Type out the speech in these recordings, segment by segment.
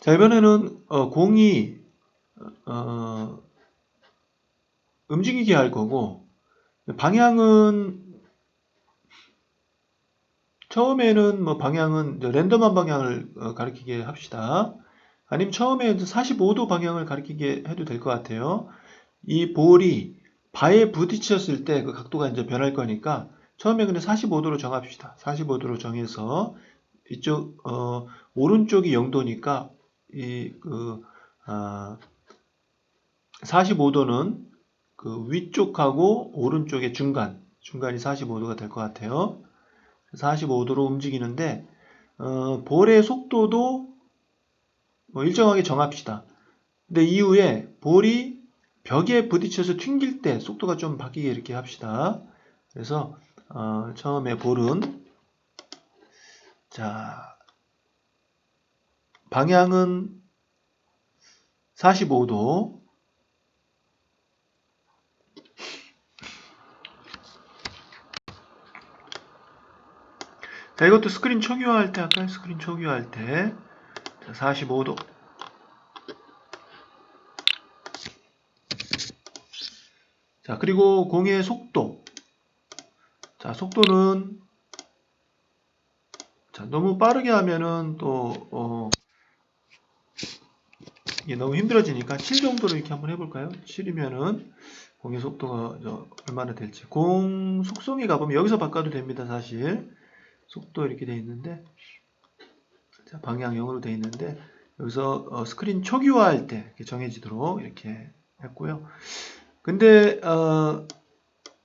자, 이번에는 어, 공이 어, 움직이게 할 거고 방향은 처음에는 뭐 방향은 랜덤한 방향을 어, 가리키게 합시다. 아니면 처음에 45도 방향을 가리키게 해도 될 것 같아요. 이 볼이 바에 부딪혔을 때 그 각도가 이제 변할 거니까 처음에 그냥 45도로 정합시다. 45도로 정해서 이쪽 어, 오른쪽이 0도니까 이그 아, 45도는 그 위쪽하고 오른쪽의 중간 중간이 45도가 될 것 같아요. 45도로 움직이는데 어, 볼의 속도도 뭐 일정하게 정합시다. 근데 이후에 볼이 벽에 부딪혀서 튕길 때 속도가 좀 바뀌게 이렇게 합시다. 그래서 어, 처음에 볼은 자 방향은 45도 자, 이것도 스크린 초기화할 때 할까요? 스크린 초기화할 때. 자, 45도. 자, 그리고 공의 속도. 자, 속도는 자, 너무 빠르게 하면은 또 어, 이게 너무 힘들어지니까 7 정도로 이렇게 한번 해볼까요? 7이면은 공의 속도가 저 얼마나 될지. 공 속성에 가보면 여기서 바꿔도 됩니다, 사실. 속도 이렇게 돼 있는데 자, 방향 0으로 돼 있는데 여기서 어, 스크린 초기화할 때 이렇게 정해지도록 이렇게 했고요. 근데 어,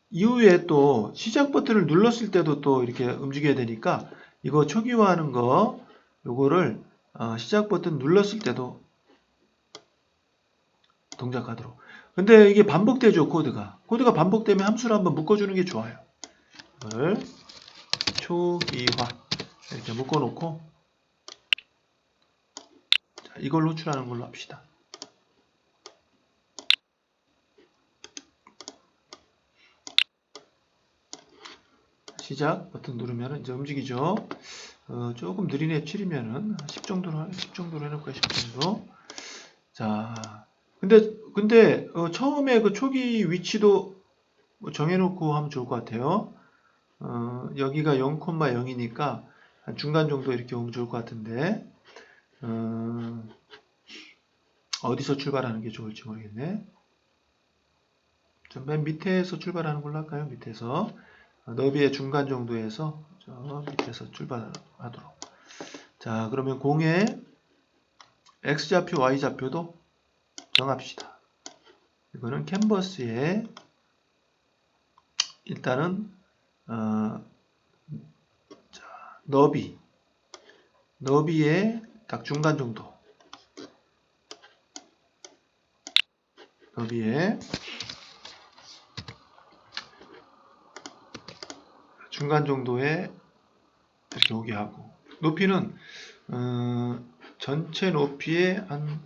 이후에 또 시작 버튼을 눌렀을 때도 또 이렇게 움직여야 되니까 이거 초기화하는 거 요거를 어, 시작 버튼 눌렀을 때도 동작하도록. 근데 이게 반복되죠 코드가. 코드가 반복되면 함수를 한번 묶어주는 게 좋아요. 초기화 이렇게 묶어놓고 자, 이걸 호출하는 걸로 합시다. 시작 버튼 누르면 이제 움직이죠. 어, 조금 느리네 7이면은 10 정도로 10 정도로 해놓을까요? 10 정도. 자, 근데 근데 어, 처음에 그 초기 위치도 뭐 정해놓고 하면 좋을 것 같아요. 어, 여기가 0,0이니까 한 중간 정도 이렇게 오면 좋을 것 같은데 어, 어디서 출발하는 게 좋을지 모르겠네. 좀 맨 밑에서 출발하는 걸로 할까요? 밑에서 어, 너비의 중간 정도에서 저 밑에서 출발하도록. 자, 그러면 공의 x좌표, y좌표도 정합시다. 이거는 캔버스에 일단은 어, 자, 너비 너비의 딱 중간 정도 너비의 중간 정도에 이렇게 오게 하고 높이는 어, 전체 높이의 한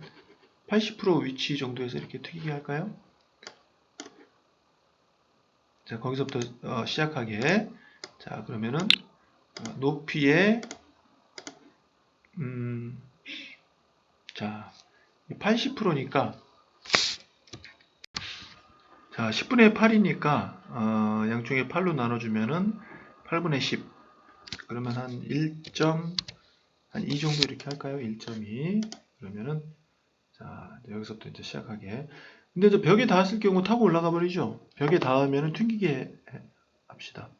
80% 위치 정도에서 이렇게 튀기게 할까요? 자, 거기서부터 어, 시작하게. 자, 그러면은 어, 높이에 음, 자, 80%니까 자, 10분의 8이니까 어, 양쪽에 8로 나눠주면은 8분의 10 그러면 한 1. 한 2 정도 이렇게 할까요? 1.2 그러면은 자 여기서부터 이제 시작하게 근데 저 벽에 닿았을 경우 타고 올라가 버리죠. 벽에 닿으면 튕기게 합시다.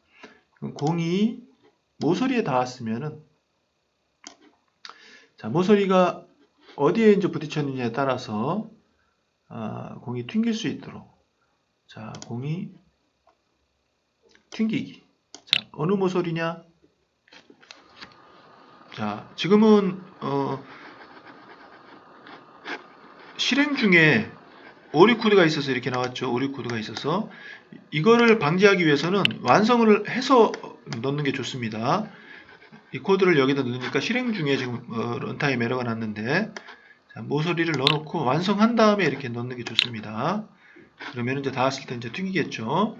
공이 모서리에 닿았으면은 자 모서리가 어디에 이제 부딪혔느냐에 따라서 아, 공이 튕길 수 있도록 자 공이 튕기기 자 어느 모서리냐 자 지금은 어, 실행 중에 오류 코드가 있어서 이렇게 나왔죠. 오류 코드가 있어서 이거를 방지하기 위해서는 완성을 해서 넣는 게 좋습니다. 이 코드를 여기다 넣으니까 실행 중에 지금 어, 런타임 에러가 났는데 자, 모서리를 넣어놓고 완성한 다음에 이렇게 넣는 게 좋습니다. 그러면 이제 닿았을 때 이제 튕기겠죠.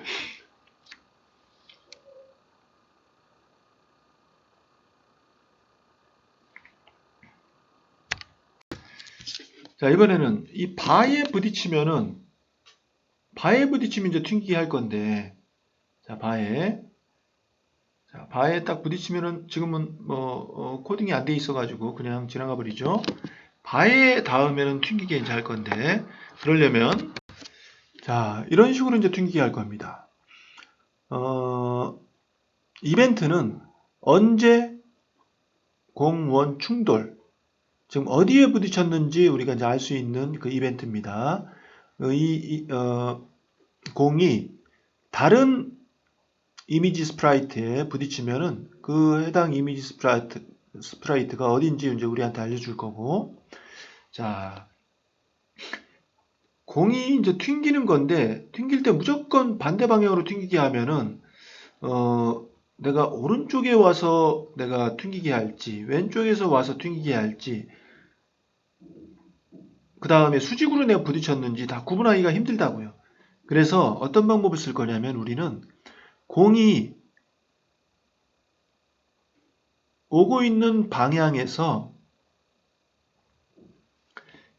자, 이번에는 이 바에 부딪히면은 바에 부딪히면 이제 튕기게 할 건데 자, 바에 자, 바에 딱 부딪히면은 지금은 뭐 어, 코딩이 안 돼 있어 가지고 그냥 지나가 버리죠. 바에 닿으면은 튕기게 이제 할 건데 그러려면 자, 이런 식으로 이제 튕기게 할 겁니다. 어, 이벤트는 언제 공원 충돌 지금 어디에 부딪혔는지 우리가 이제 알 수 있는 그 이벤트입니다. 어, 이, 이, 어, 공이 다른 이미지 스프라이트에 부딪히면은 그 해당 이미지 스프라이트, 스프라이트가 어딘지 이제 우리한테 알려줄 거고. 자, 공이 이제 튕기는 건데, 튕길 때 무조건 반대 방향으로 튕기게 하면은, 어, 내가 오른쪽에 와서 내가 튕기게 할지, 왼쪽에서 와서 튕기게 할지, 그 다음에 수직으로 내가 부딪혔는지 다 구분하기가 힘들다고요. 그래서 어떤 방법을 쓸 거냐면 우리는 공이 오고 있는 방향에서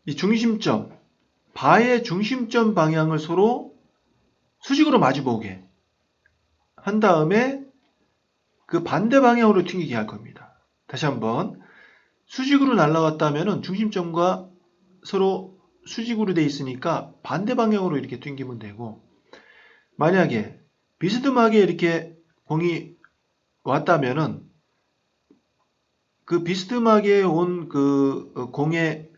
이 중심점, 바의 중심점 방향을 서로 수직으로 마주보게 한 다음에 그 반대 방향으로 튕기게 할 겁니다. 다시 한번 수직으로 날아갔다면 중심점과 서로 수직으로 돼 있으니까 반대 방향으로 이렇게 튕기면 되고 만약에 비스듬하게 이렇게 공이 왔다면은 그 비스듬하게 온 그 공의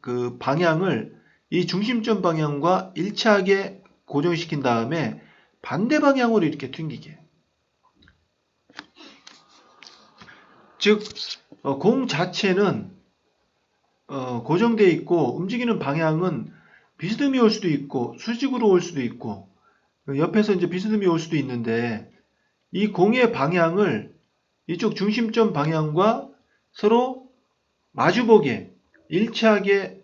그 방향을 이 중심점 방향과 일치하게 고정시킨 다음에 반대 방향으로 이렇게 튕기게. 즉, 어, 공 자체는 어, 고정되어 있고 움직이는 방향은 비스듬히 올 수도 있고 수직으로 올 수도 있고 옆에서 이제 비스듬히 올 수도 있는데 이 공의 방향을 이쪽 중심점 방향과 서로 마주보게 일치하게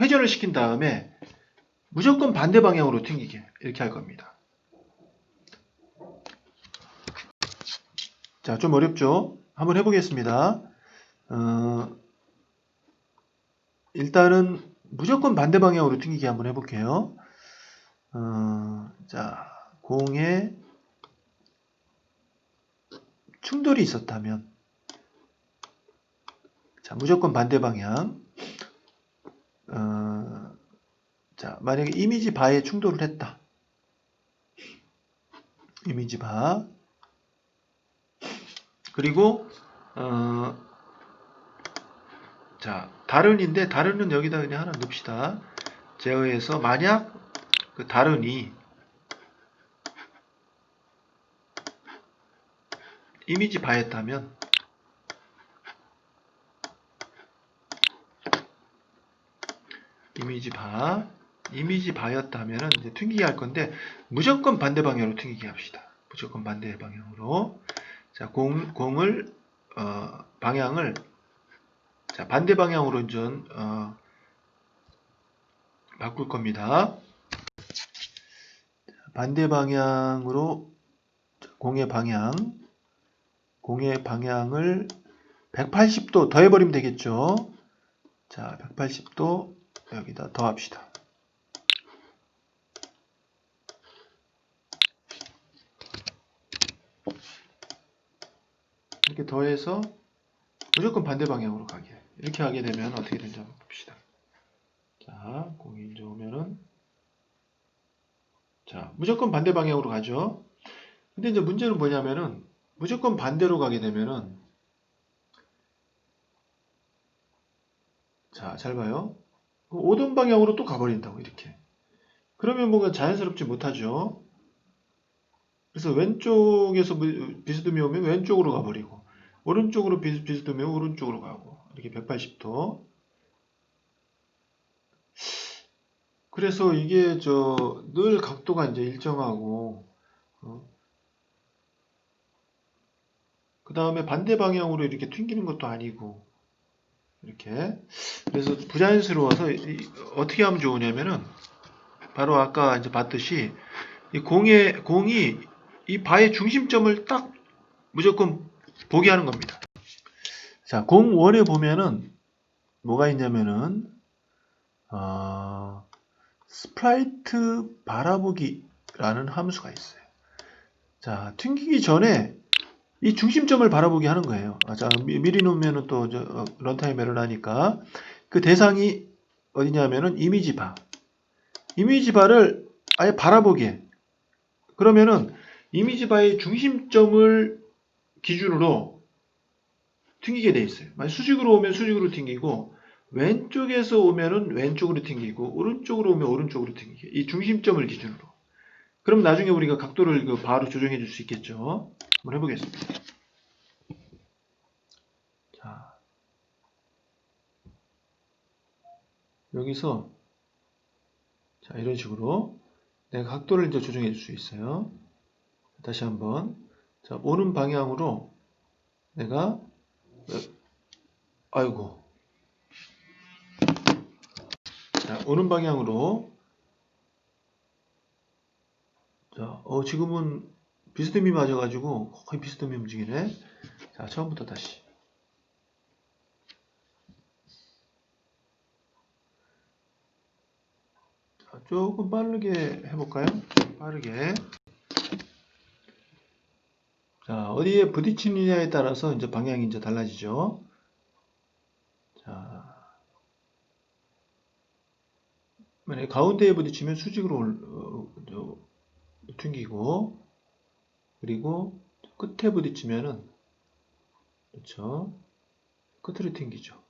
회전을 시킨 다음에 무조건 반대 방향으로 튕기게 이렇게 할 겁니다. 자, 좀 어렵죠? 한번 해보겠습니다. 어, 일단은 무조건 반대 방향으로 튕기기 한번 해볼게요. 어, 자, 공에 충돌이 있었다면, 자, 무조건 반대 방향. 어, 자, 만약에 이미지 바에 충돌을 했다. 이미지 바. 그리고, 어, 자, 다른인데, 다른은 여기다 그냥 하나 넣읍시다. 제어해서, 만약 그 다른이 이미지 바였다면, 이미지 바, 이미지 바였다면 이제 튕기게 할 건데, 무조건 반대 방향으로 튕기게 합시다. 무조건 반대 방향으로. 자, 공, 공을, 어, 방향을, 자, 반대 방향으로 이제, 어, 바꿀 겁니다. 반대 방향으로, 공의 방향, 공의 방향을 180도 더해버리면 되겠죠. 자, 180도 여기다 더합시다. 이렇게 더해서 무조건 반대 방향으로 가게. 이렇게 하게 되면 어떻게 되는지 한번 봅시다. 자, 공이 이제 오면은 자, 무조건 반대 방향으로 가죠. 근데 이제 문제는 뭐냐면은 무조건 반대로 가게 되면은 자, 잘 봐요. 그 오던 방향으로 또 가버린다고 이렇게. 그러면 뭔가 자연스럽지 못하죠. 그래서 왼쪽에서 비스듬히 오면 왼쪽으로 가버리고 오른쪽으로 오면 오른쪽으로 가고 이렇게 180도. 그래서 이게 저 늘 각도가 이제 일정하고 어. 그 다음에 반대 방향으로 이렇게 튕기는 것도 아니고 이렇게 그래서 부자연스러워서 이, 어떻게 하면 좋으냐면은 바로 아까 이제 봤듯이 이 공의 공이 이 바의 중심점을 딱 무조건 보게 하는 겁니다. 자, 공 원에 보면은 뭐가 있냐면은 어, 스프라이트 바라보기라는 함수가 있어요. 자, 튕기기 전에 이 중심점을 바라보게 하는 거예요. 아, 자, 미, 미리 놓으면은 또 저, 어, 런타임 에러 나니까 그 대상이 어디냐면은 이미지 바. 이미지 바를 아예 바라보게. 그러면은 이미지 바의 중심점을 기준으로 튕기게 돼 있어요. 만약 수직으로 오면 수직으로 튕기고 왼쪽에서 오면은 왼쪽으로 튕기고 오른쪽으로 오면 오른쪽으로 튕기게. 이 중심점을 기준으로. 그럼 나중에 우리가 각도를 그 바로 조정해 줄 수 있겠죠. 한번 해보겠습니다. 자, 여기서 자 이런 식으로 내가 각도를 이제 조정해 줄 수 있어요. 다시 한번 자 오는 방향으로 내가 어, 아이고 자 오는 방향으로 자, 어, 지금은 비스듬히 맞아가지고 거의 비스듬히 움직이네. 자, 처음부터 다시. 자, 조금 빠르게 해볼까요? 빠르게. 자, 어디에 부딪히느냐에 따라서 이제 방향이 이제 달라지죠. 자, 만약에 가운데에 부딪히면 수직으로 올, 어, 저, 튕기고 그리고 끝에 부딪히면은 그렇죠 끝으로 튕기죠